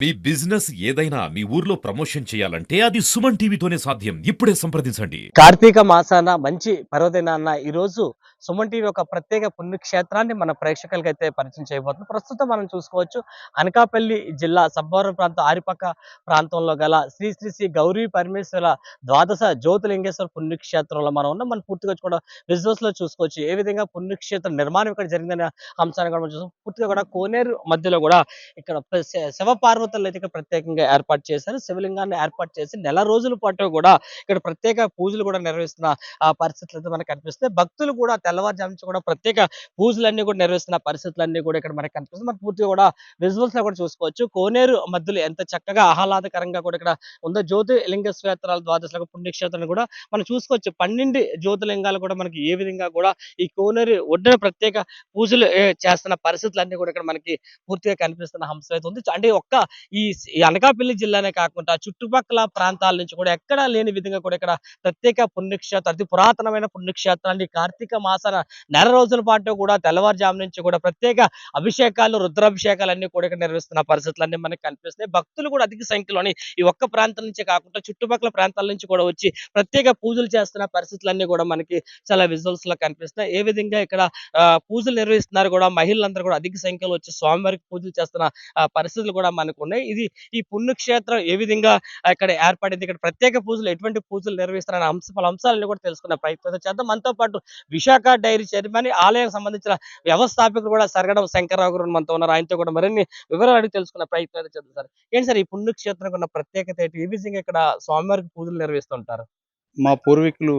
మీ business ఏదైనా మీ ఊర్లో promotion చేయాలంటే అది సుమన్ టీవీతోనే సాధ్యం. ఇప్పుడే సంప్రదించండి. కార్తీక మాసాన మంచి పర్వదినాన్న ఈ రోజు సుమన్ టీవీ ఒక ప్రత్యేక పుణ్యక్షేత్రాన్ని మన ప్రేక్షకులకి అయితే పరిచయం చేయబోతుంది ప్రస్తుతం మనం చూసుకోవచ్చు అనకాపల్లి జిల్లా సబ్బవరం ప్రాంతం ఆరిపక్క ప్రాంతంలో గల శ్రీ శ్రీ శ్రీ గౌరీ పరమేశ్వర ద్వాదశ జ్యోతిలింగేశ్వర పుణ్యక్షేత్రంలో మనం ఉన్నాం. మనం పూర్తిగా కూడా విజువల్స్లో చూసుకోవచ్చు ఏ విధంగా పుణ్యక్షేత్ర నిర్మాణం ఇక్కడ జరిగిందనే అంశాన్ని కూడా మనం చూస్తాం పూర్తిగా కూడా కోనేరు మధ్యలో కూడా ఇక్కడ శివపార్వతి దేవతలు అయితే ఇక్కడ ప్రత్యేకంగా ఏర్పాటు చేశారు. శివలింగాన్ని ఏర్పాటు చేసి నెల రోజుల పాటు కూడా ఇక్కడ ప్రత్యేక పూజలు కూడా నిర్వహిస్తున్న పరిస్థితులు అయితే మనకు కనిపిస్తాయి భక్తులు కూడా తెల్లవారుజాము నుంచి కూడా ప్రత్యేక పూజలన్నీ కూడా నిర్వహిస్తున్న పరిస్థితులన్నీ కూడా ఇక్కడ మనకు కనిపిస్తుంది మనం పూర్తిగా కూడా విజువల్స్లో కూడా చూసుకోవచ్చు. కోనేరు మధ్యలో ఎంత చక్కగా ఆహ్లాదకరంగా కూడా ఇక్కడ ఉందో జ్యోతిలింగ క్షేత్రాల ద్వాదశ పుణ్యక్షేత్రాన్ని కూడా మనం చూసుకోవచ్చు. పన్నెండు జ్యోతిలింగాలు కూడా మనకి ఏ విధంగా కూడా ఈ కోనేరు ఒడ్డున ప్రత్యేక పూజలు చేస్తున్న చేస్తున్న పరిస్థితులన్నీ కూడా ఇక్కడ మనకి పూర్తిగా కనిపిస్తున్న అంశం అయితే ఉంది. అంటే ఒక్క ఈ అనకాపల్లి జిల్లానే కాకుండా చుట్టుపక్కల ప్రాంతాల నుంచి కూడా ఎక్కడా లేని విధంగా కూడా ఇక్కడ ప్రత్యేక పుణ్యక్షేత్రం అతి పురాతనమైన పుణ్యక్షేత్రాన్ని కార్తీక మాసన నెల రోజుల పాటు కూడా తెల్లవారుజాము నుంచి కూడా ప్రత్యేక అభిషేకాలు రుద్రాభిషేకాలు అన్ని కూడా ఇక్కడ నిర్వహిస్తున్న పరిస్థితులన్నీ మనకి కనిపిస్తున్నాయి. భక్తులు కూడా అధిక సంఖ్యలోని ఈ ఒక్క ప్రాంతం నుంచి కాకుండా చుట్టుపక్కల ప్రాంతాల నుంచి కూడా వచ్చి ప్రత్యేక పూజలు చేస్తున్న పరిస్థితులన్నీ కూడా మనకి చాలా విజువల్స్లో కనిపిస్తున్నాయి. ఏ విధంగా ఇక్కడ పూజలు నిర్వహిస్తున్నారు కూడా మహిళలందరూ కూడా అధిక సంఖ్యలో వచ్చి స్వామివారికి పూజలు చేస్తున్న పరిస్థితులు కూడా మనకు ఉన్నాయి. ఇది ఈ పుణ్యక్షేత్రం ఏ విధంగా ఇక్కడ ఏర్పడింది ఇక్కడ ప్రత్యేక పూజలు ఎటువంటి పూజలు నిర్వహిస్తున్న అంశ పలు అంశాలను కూడా తెలుసుకున్న ప్రయత్నం చేద్దాం. మనతో పాటు విశాఖ డైరీ చైర్మన్ ఆలయం సంబంధించిన వ్యవస్థాపకులు కూడా సరగడం శంకర్రావు గారు మనతో ఉన్నారు. ఆయనతో కూడా మరిన్ని వివరాలు అడిగి తెలుసుకున్న ప్రయత్నం చేద్దాం సార్. ఏంటి సార్ ఈ పుణ్యక్షేత్రం ఉన్న ప్రత్యేకత ఏంటి? ఏ విధంగా ఇక్కడ స్వామివారికి పూజలు నిర్వహిస్తుంటారు? మా పూర్వీకులు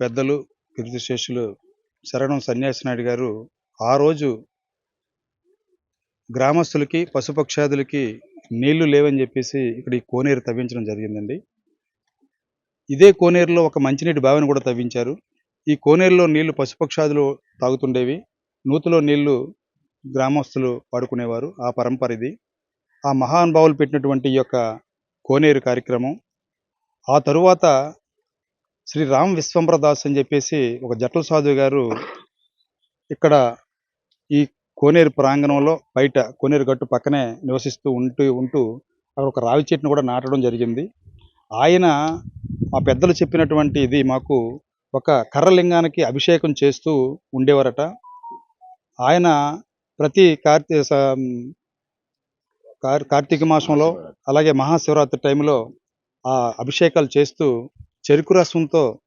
పెద్దలు కీర్తిశేషులు శరణం సన్యాసి నాయుడు గారు ఆ రోజు గ్రామస్తులకి పశుపక్షాదులకి నీళ్ళు లేవని చెప్పేసి ఇక్కడ ఈ కోనేరు తవ్వించడం జరిగిందండి. ఇదే కోనేరులో ఒక మంచినీటి బావిని కూడా తవ్వించారు. ఈ కోనేరులో నీళ్ళు పశుపక్షాదులు తాగుతుండేవి. నూతిలో నీళ్ళు గ్రామస్తులు వాడుకునేవారు. ఆ పరంపర ఇది. ఆ మహానుభావులు పెట్టినటువంటి ఈ యొక్క కోనేరు కార్యక్రమం. ఆ తరువాత శ్రీ రామ్ విశ్వంప్రదాస్ అని చెప్పేసి ఒక జట్ల సాధువు గారు ఇక్కడ ఈ కోనేరు ప్రాంగణంలో బయట కోనేరు గట్టు పక్కనే నివసిస్తూ ఉంటూ ఉంటూ అక్కడ ఒక రావి చెట్టును కూడా నాటడం జరిగింది. ఆయన మా పెద్దలు చెప్పినటువంటి ఇది మాకు ఒక కర్రలింగానికి అభిషేకం చేస్తూ ఉండేవారట. ఆయన ప్రతి కార్తీ స- కార్- కార్తీక మాసంలో అలాగే మహాశివరాత్రి టైంలో ఆ అభిషేకాలు చేస్తూ చెరుకు రసంతో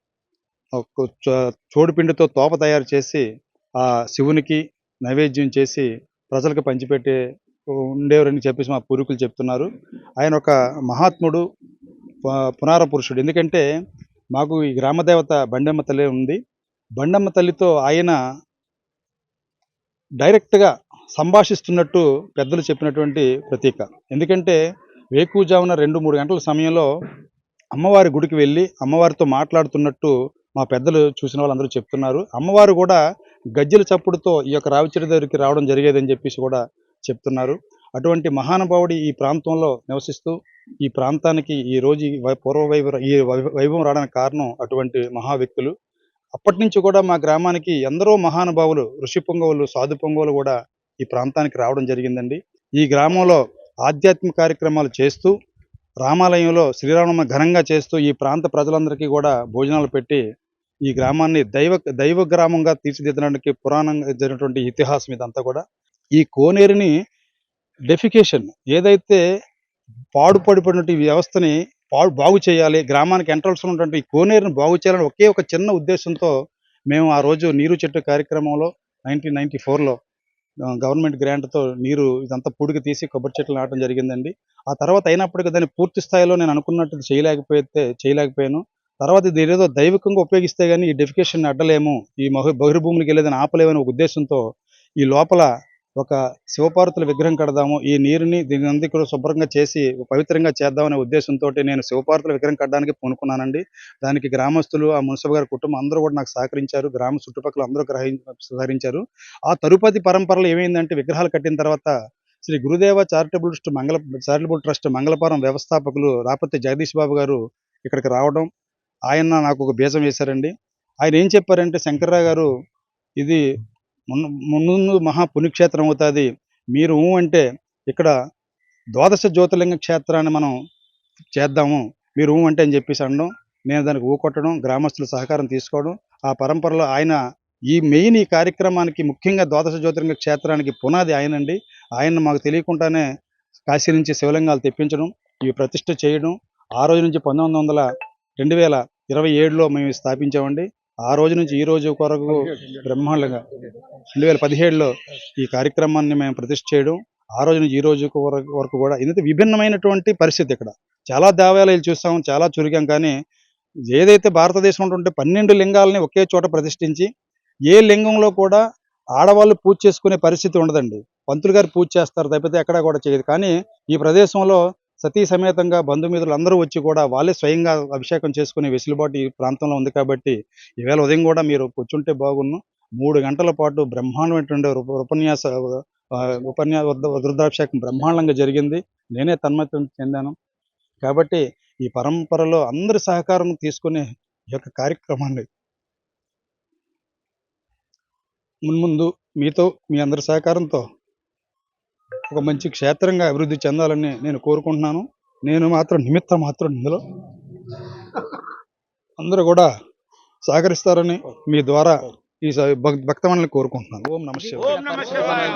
చోడుపిండితో తోప తయారు చేసి ఆ శివునికి నైవేద్యం చేసి ప్రజలకు పంచిపెట్టే ఉండేవారని చెప్పేసి మా పూర్వీకులు చెప్తున్నారు. ఆయన ఒక మహాత్ముడు పునార పురుషుడు ఎందుకంటే మాకు ఈ గ్రామదేవత బండమ్మ తల్లి ఉంది. బండమ్మ తల్లితో ఆయన డైరెక్ట్గా సంభాషిస్తున్నట్టు పెద్దలు చెప్పినటువంటి ప్రతీక. ఎందుకంటే వేకుజామున రెండు మూడు గంటల సమయంలో అమ్మవారి గుడికి వెళ్ళి అమ్మవారితో మాట్లాడుతున్నట్టు మా పెద్దలు చూసిన వాళ్ళందరూ చెప్తున్నారు. అమ్మవారు కూడా గజ్జెల చప్పుడుతో ఈ యొక్క రావిచెట్టు దగ్గరికి రావడం జరిగేదని చెప్పేసి కూడా చెప్తున్నారు. అటువంటి మహానుభావుడి ఈ ప్రాంతంలో నివసిస్తూ ఈ ప్రాంతానికి ఈ రోజు వై- పూర్వ వైభవ ఈ వైభవం రావడానికి కారణం అటువంటి మహా వ్యక్తులు అప్పటి నుంచి కూడా మా గ్రామానికి ఎందరో మహానుభావులు ఋషి పొంగవులు సాధు పొంగవులు కూడా ఈ ప్రాంతానికి రావడం జరిగిందండి. ఈ గ్రామంలో ఆధ్యాత్మిక కార్యక్రమాలు చేస్తూ రామాలయంలో శ్రీరామనవమి ఘనంగా చేస్తూ ఈ ప్రాంత ప్రజలందరికీ కూడా భోజనాలు పెట్టి ఈ గ్రామాన్ని దైవ దైవ గ్రామంగా తీర్చిదిద్దడానికి పురాణంగా జరిగినటువంటి ఇతిహాసం ఇదంతా కూడా. ఈ కోనేరుని డెఫికేషన్ ఏదైతే పాడుపడిపోయినటువంటి వ్యవస్థని పాడు బాగు చేయాలి గ్రామానికి ఎంట్రల్స్ ఉన్నటువంటి కోనేరుని బాగు చేయాలని ఒకే ఒక చిన్న ఉద్దేశంతో మేము ఆ రోజు నీరు చెట్టు కార్యక్రమంలో నైన్టీన్ నైన్టీ ఫోర్లో గవర్నమెంట్ గ్రాంట్తో నీరు ఇదంతా పూడికి తీసి కొబ్బరి చెట్లు నాటడం జరిగిందండి. ఆ తర్వాత అయినప్పటికీ దాన్ని పూర్తి స్థాయిలో నేను అనుకున్నట్టు చేయలేకపోతే చేయలేకపోయాను. తర్వాత ఇది ఏదో దైవికంగా ఉపయోగిస్తే కానీ ఈ డెఫికేషన్ అడ్డలేము ఈ మహి బహిర్భూములకి వెళ్ళేదని ఆపలేమని ఒక ఉద్దేశంతో ఈ లోపల ఒక శివపార్వతుల విగ్రహం కడదాము ఈ నీరుని దీని అందరికీ కూడా శుభ్రంగా చేసి పవిత్రంగా చేద్దామనే ఉద్దేశంతో నేను శివపార్వతుల విగ్రహం కట్టడానికి పూనుకున్నానండి. దానికి గ్రామస్తులు ఆ మున్సిపల్ గారి కుటుంబం అందరూ కూడా నాకు సహకరించారు గ్రామ చుట్టుపక్కల అందరూ గ్రహి సహకరించారు. ఆ తరుపతి పరంపరలో ఏమైందంటే విగ్రహాలు కట్టిన తర్వాత Shri Gurudeva charitable trust Mangala charitable trust Mangalapuram వ్యవస్థాపకులు రాపతి జగదీష్ బాబు గారు ఇక్కడికి రావడం ఆయన నాకు ఒక బీజం వేశారండి. ఆయన ఏం చెప్పారంటే శంకర్రావు గారు ఇది మున్- ముందు మహా పుణ్యక్షేత్రం అవుతుంది. మీరు అంటే ఇక్కడ ద్వాదశ జ్యోతిర్లింగ క్షేత్రాన్ని మనం చేద్దాము. మీరు అంటే అని చెప్పేసి అనడం నేను దానికి ఊకొట్టడం గ్రామస్తుల సహకారం తీసుకోవడం ఆ పరంపరలో ఆయన ఈ మెయిన్ ఈ కార్యక్రమానికి ముఖ్యంగా ద్వాదశ జ్యోతిర్లింగ క్షేత్రానికి పునాది ఆయనండి. ఆయన మాకు తెలియకుండానే కాశీ నుంచి శివలింగాలు తెప్పించడం ఇవి ప్రతిష్ఠ చేయడం ఆ రోజు నుంచి పంతొమ్మిది వందల రెండు వేల ఇరవై ఏడులో మేము స్థాపించామండి. ఆ రోజు నుంచి ఈ రోజు కొరకు బ్రహ్మాండంగా రెండు వేల పదిహేడులో ఈ కార్యక్రమాన్ని మేము ప్రతిష్ఠ చేయడం ఆ రోజు నుంచి ఈ రోజు వరకు వరకు కూడా ఎందుకంటే విభిన్నమైనటువంటి పరిస్థితి ఇక్కడ. చాలా దేవాలయాలు చూస్తాం చాలా చురికాం కానీ ఏదైతే భారతదేశంలో ఉంటే పన్నెండు లింగాలని ఒకే చోట ప్రతిష్ఠించి ఏ లింగంలో కూడా ఆడవాళ్ళు పూజ చేసుకునే పరిస్థితి ఉండదండి. పంతులు గారు పూజ చేస్తారు తప్పితే ఎక్కడా కూడా చేయదు. కానీ ఈ ప్రదేశంలో సతీ సమేతంగా బంధుమిత్రులు అందరూ వచ్చి కూడా వాళ్ళే స్వయంగా అభిషేకం చేసుకునే వెసులుబాటు ఈ ప్రాంతంలో ఉంది కాబట్టి ఈవేళ ఉదయం కూడా మీరు కూర్చుంటే బాగున్ను. మూడు గంటల పాటు బ్రహ్మాండమైనటువంటి ఉపన్యాస ఉపన్యాస రుద్రాభిషేకం బ్రహ్మాండంగా జరిగింది. నేనే తన్మతం చెందాను. కాబట్టి ఈ పరంపరలో అందరి సహకారం తీసుకునే ఈ యొక్క కార్యక్రమాన్ని మున్ముందు మీతో మీ అందరి సహకారంతో ఒక మంచి క్షేత్రంగా అభివృద్ధి చెందాలని నేను కోరుకుంటున్నాను. నేను మాత్రం నిమిత్తం మాత్రం ఇందులో అందరూ కూడా సహకరిస్తారని మీ ద్వారా ఈ స- భక్- భక్తమణులను కోరుకుంటున్నాను. ఓం నమ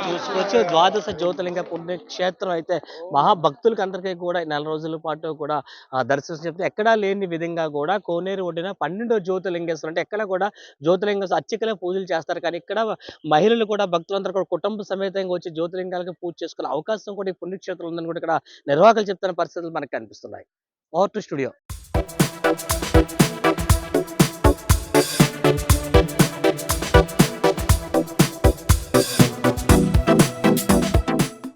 చూసుకోవచ్చు ద్వాదశ జ్యోతిర్లింగ పుణ్యక్షేత్రం అయితే మహాభక్తులకి అందరికీ కూడా నెల రోజుల పాటు కూడా దర్శనం చెప్తే ఎక్కడా లేని విధంగా కూడా కోనేరు ఒడ్డిన పన్నెండు జ్యోతిర్లింగేశ్వరులు అంటే ఎక్కడ కూడా జ్యోతిర్లింగ అర్చకులే పూజలు చేస్తారు. కానీ ఇక్కడ మహిళలు కూడా భక్తులందరూ కూడా కుటుంబ సమేతంగా వచ్చి జ్యోతిర్లింగాలకు పూజ చేసుకునే అవకాశం కూడా ఈ పుణ్యక్షేత్రం ఉందని కూడా ఇక్కడ నిర్వాహకులు చెప్తున్న పరిస్థితులు మనకు కనిపిస్తున్నాయి. Over to studio.